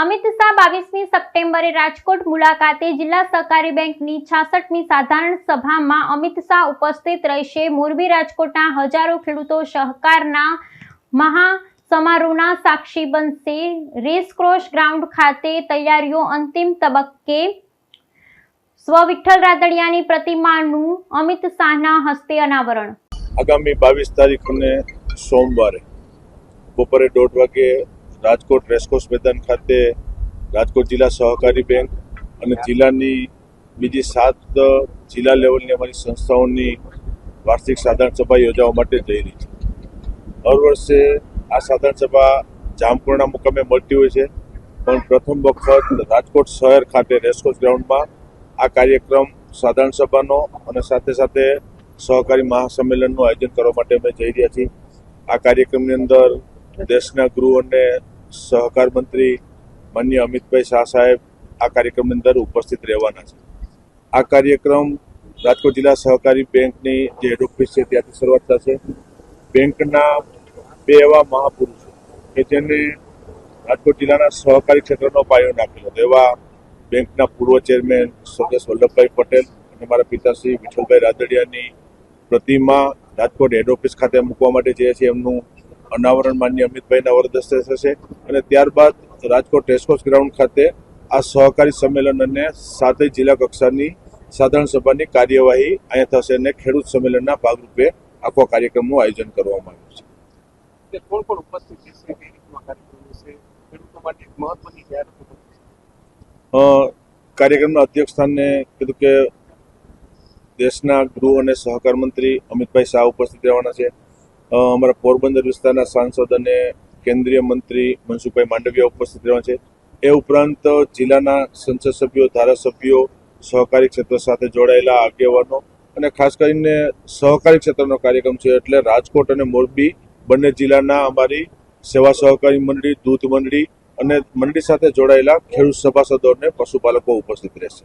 અમિત શાહ બાવીસમી સપ્ટેમ્બરે રાજકોટ મુલાકાતે જિલ્લા સહકારી બેંકની છાસઠમી સાધારણ સભામાં અમિત શાહ ઉપસ્થિત રહેશે. મોરબી રાજકોટના હજારો ખેડૂતો સહકારના મહા સમારોહના સાક્ષી બનશે. રેસક્રોસ ગ્રાઉન્ડ ખાતે તૈયારીઓ અંતિમ તબક્કે. સ્વ વિઠ્ઠલ રાદડિયાની પ્રતિમાનું અમિત શાહના હસ્તે અનાવરણ. આગામી બાવીસ તારીખને સોમવારે બપોરે દોઢ વાગે રાજકોટ રેસકોર્સ મેદાન ખાતે રાજકોટ જિલ્લા સહકારી બેંક અને જિલ્લાની બીજી સાત જિલ્લા લેવલની અમારી સંસ્થાઓની વાર્ષિક સાધારણ સભા યોજવા માટે જઈ રહી છે. દર વર્ષે આ સાધારણ સભા જામપુરના મુકામે મળતી હોય છે. પણ પ્રથમ વખત રાજકોટ શહેર ખાતે રેસકોર્સ ગ્રાઉન્ડમાં આ કાર્યક્રમ સાધારણ સભાનો અને સાથે સાથે સહકારી મહાસંમેલનનું આયોજન કરવા માટે અમે જઈ રહ્યા છીએ. આ કાર્યક્રમની અંદર દેશના ગૃહ અને સહકાર મંત્રી માન્ય અમિતભાઈ શાહ સાહેબ આ કાર્યક્રમની અંદર ઉપસ્થિત રહેવાના છે. આ કાર્યક્રમ રાજકોટ જિલ્લા સહકારી બેંકની જે હેડ ઓફિસ છે ત્યાંથી શરૂઆત થશે. બેંકના બે એવા મહાપુરુષો કે જેને રાજકોટ જિલ્લાના સહકારી ક્ષેત્રનો પાયો નાખેલો હતો. એવા બેંકના પૂર્વ ચેરમેન સ્વર્ગસ્થ વલ્લભભાઈ પટેલ અને મારા પિતાશ્રી વિઠ્ઠલભાઈ રાદડિયાની પ્રતિમા રાજકોટ હેડ ઓફિસ ખાતે મૂકવા માટે જે છે એમનું અનાવરણ માન્ય અમિતભાઈના વરદસ્તે થશે અને ત્યારબાદ રાજકોટ રેસકોર્સ ગ્રાઉન્ડ ખાતે આ સહકારી સંમેલન અને સાતેય જિલ્લા કક્ષાની સાધારણ સભાની કાર્યવાહી અહીંયા થશે અને ખેડૂત સંમેલનના ભાગરૂપે આખો કાર્યક્રમનું આયોજન કરવામાં આવ્યું છે. કોણ કોણ ઉપસ્થિત રહેશે કઈ રીતનો કાર્યક્રમ રહેશે ખેડૂતો માટે મહત્વની જાહેરાત કાર્યક્રમના અધ્યક્ષ સ્થાને કીધું કે દેશના ગૃહ અને સહકાર મંત્રી અમિતભાઈ શાહ ઉપસ્થિત રહેવાના છે. અમારા પોરબંદર વિસ્તારના સાંસદ અને કેન્દ્રીય મંત્રી મનસુખભાઈ માંડવિયા ઉપસ્થિત રહ્યા છે. એ ઉપરાંત જિલ્લાના સંસદ સભ્યો, ધારાસભ્યો, સહકારી ક્ષેત્ર સાથે જોડાયેલા આગેવાનો અને ખાસ કરીને સહકારી ક્ષેત્રનો કાર્યક્રમ છે એટલે રાજકોટ અને મોરબી બંને જિલ્લાના અમારી સેવા સહકારી મંડળી દૂધ મંડળી અને મંડળી સાથે જોડાયેલા ખેડૂત સભાસદો અને પશુપાલકો ઉપસ્થિત રહેશે.